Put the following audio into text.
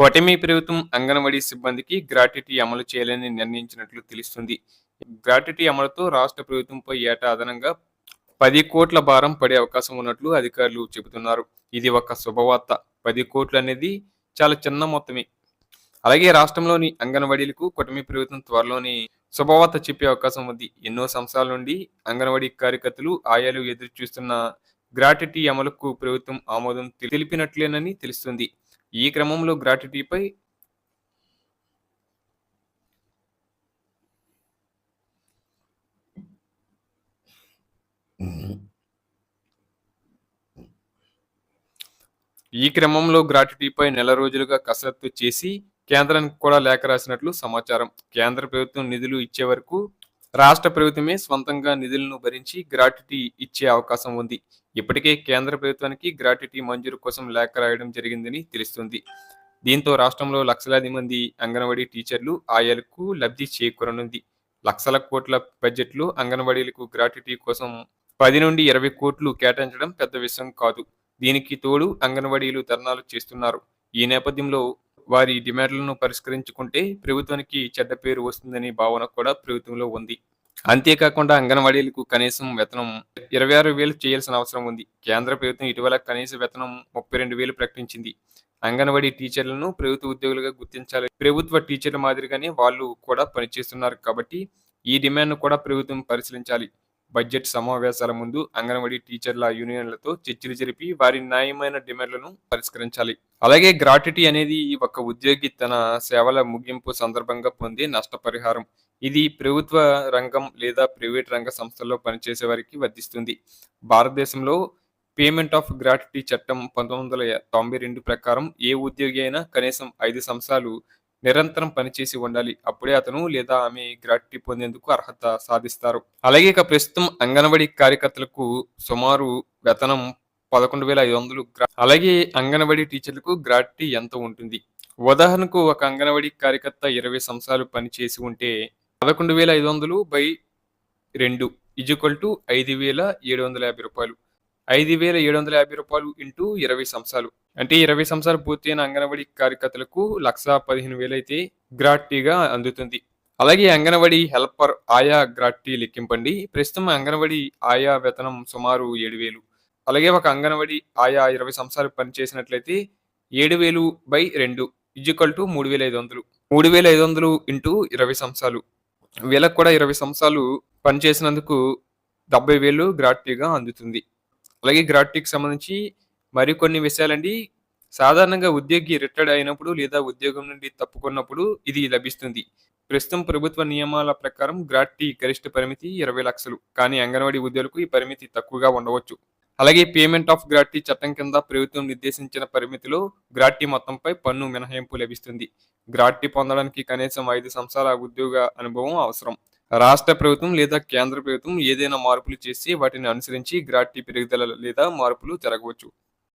కూటమి ప్రభుత్వం అంగన్వాడీ సిబ్బందికి గ్రాట్యుటీ అమలు చేయాలని నిర్ణయించినట్లు తెలుస్తుంది. గ్రాట్యుటీ అమలుతో రాష్ట్ర ప్రభుత్వంపై ఏటా అదనంగా పది కోట్ల భారం పడే అవకాశం ఉన్నట్లు అధికారులు చెబుతున్నారు. ఇది ఒక శుభవార్త. పది కోట్లు అనేది చాలా చిన్న మొత్తమే. అలాగే రాష్ట్రంలోని అంగన్వాడీలకు కూటమి ప్రభుత్వం త్వరలోని శుభవార్త చెప్పే అవకాశం ఉంది. ఎన్నో సంవత్సరాల నుండి అంగన్వాడీ కార్యకర్తలు ఆయాలు ఎదురు చూస్తున్న గ్రాట్యుటీ అమలుకు ప్రభుత్వం ఆమోదం తెలిపినట్లేనని తెలుస్తుంది. ఈ క్రమంలో గ్రాట్యుటీపై ఈ క్రమంలో గ్రాట్యుటీపై నెల రోజులుగా కసరత్తు చేసి కేంద్రానికి కూడా లేఖ రాసినట్లు సమాచారం. కేంద్ర ప్రభుత్వం నిధులు ఇచ్చే వరకు రాష్ట్ర ప్రభుత్వమే స్వంతంగా నిధులను భరించి గ్రాట్యుటీ ఇచ్చే అవకాశం ఉంది. ఇప్పటికే కేంద్ర ప్రభుత్వానికి గ్రాట్యుటీ మంజూరు కోసం లేఖ రాయడం జరిగిందని తెలుస్తుంది. దీంతో రాష్ట్రంలో లక్షలాది మంది అంగన్వాడీ టీచర్లు ఆయాలకు లబ్ధి చేకూరనుంది. లక్షల కోట్ల బడ్జెట్లో అంగన్వాడీలకు గ్రాట్యుటీ కోసం పది నుండి ఇరవై కోట్లు కేటాయించడం పెద్ద విషయం కాదు. దీనికి తోడు అంగన్వాడీలు ధర్నాలు చేస్తున్నారు. ఈ నేపథ్యంలో వారి డిమాండ్లను పరిష్కరించుకుంటే ప్రభుత్వానికి చెడ్డ పేరు వస్తుందనే భావన కూడా ప్రభుత్వంలో ఉంది. అంతేకాకుండా అంగన్వాడీలకు కనీసం వేతనం ఇరవై ఆరు వేలు చేయాల్సిన అవసరం ఉంది. కేంద్ర ప్రభుత్వం ఇటీవల కనీస వేతనం ముప్పై రెండు వేలు ప్రకటించింది. అంగన్వాడీ టీచర్లను ప్రభుత్వ ఉద్యోగులుగా గుర్తించాలి. ప్రభుత్వ టీచర్ల మాదిరిగానే వాళ్ళు కూడా పనిచేస్తున్నారు కాబట్టి ఈ డిమాండ్ను కూడా ప్రభుత్వం పరిశీలించాలి. బడ్జెట్ సమావేశాల ముందు అంగన్వాడీ టీచర్ల యూనియన్లతో చర్చలు జరిపి వారి న్యాయమైన డిమాండ్లను పరిష్కరించాలి. అలాగే గ్రాట్యుటీ అనేది ఒక ఉద్యోగి తన సేవల ముగింపు సందర్భంగా పొందే నష్టపరిహారం. ఇది ప్రభుత్వ రంగం లేదా ప్రైవేట్ రంగ సంస్థల్లో పనిచేసే వారికి వర్తిస్తుంది. భారతదేశంలో పేమెంట్ ఆఫ్ గ్రాట్యుటీ చట్టం పంతొమ్మిది వందల తొంభై రెండు ప్రకారం ఏ ఉద్యోగి అయినా కనీసం ఐదు సంవత్సరాలు నిరంతరం పనిచేసి ఉండాలి. అప్పుడే అతను లేదా ఆమె గ్రాట్యుటీ పొందేందుకు అర్హత సాధిస్తారు. అలాగే ఇక ప్రస్తుతం అంగన్వాడీ కార్యకర్తలకు సుమారు వేతనం పదకొండు వేల ఐదు వందలు అలాగే అంగన్వాడీ టీచర్లకు గ్రాట్యుటీ ఎంత ఉంటుంది. ఉదాహరణకు ఒక అంగన్వాడీ కార్యకర్త ఇరవై సంవత్సరాలు పనిచేసి ఉంటే పదకొండు వేల ఐదు వందలు బై రెండు ఈక్వల్ టు ఐదు వేల ఏడు వందల యాభై రూపాయలు. ఐదు వేల ఏడు వందల యాభై రూపాయలు ఇంటూ ఇరవై సంవత్సరాలు. అంటే ఇరవై సంవత్సరాలు పూర్తయిన అంగన్వాడీ కార్యకర్తలకు లక్ష పదిహేను వేలు అయితే గ్రాట్టీగా అందుతుంది. అలాగే అంగన్వాడీ హెల్పర్ ఆయా గ్రాట్టీ లెక్కింపండి. ప్రస్తుతం అంగన్వాడీ ఆయా వేతనం సుమారు ఏడు వేలు. అలాగే ఒక అంగన్వాడీ ఆయా ఇరవై సంవత్సరాలు పనిచేసినట్లయితే ఏడు వేలు బై రెండు ఈక్వల్ టు మూడు వేల ఐదు వందలు. మూడు వేల ఐదు వందలు ఇంటూ ఇరవై సంవత్సరాలు. వీళ్ళకు కూడా ఇరవై సంవత్సరాలు పనిచేసినందుకు డెబ్బై వేలు గ్రాట్టీగా అందుతుంది. అలాగే గ్రాట్టీకి సంబంధించి మరికొన్ని విషయాలండి. సాధారణంగా ఉద్యోగి రిటైర్డ్ అయినప్పుడు లేదా ఉద్యోగం నుండి తప్పుకున్నప్పుడు ఇది లభిస్తుంది. ప్రస్తుతం ప్రభుత్వ నియమాల ప్రకారం గ్రాట్టీ గరిష్ట పరిమితి ఇరవై లక్షలు. కానీ అంగన్వాడీ ఉద్యోగులకు ఈ పరిమితి తక్కువగా ఉండవచ్చు. అలాగే పేమెంట్ ఆఫ్ గ్రాట్టీ చట్టం కింద ప్రభుత్వం నిర్దేశించిన పరిమితిలో గ్రాట్టీ మొత్తంపై పన్ను మినహాయింపు లభిస్తుంది. గ్రాట్టీ పొందడానికి కనీసం ఐదు సంవత్సరాల ఉద్యోగ అనుభవం అవసరం. రాష్ట్ర ప్రభుత్వం లేదా కేంద్ర ప్రభుత్వం ఏదైనా మార్పులు చేసి వాటిని అనుసరించి గ్రాట్టీ పెరుగుదల లేదా మార్పులు జరగవచ్చు.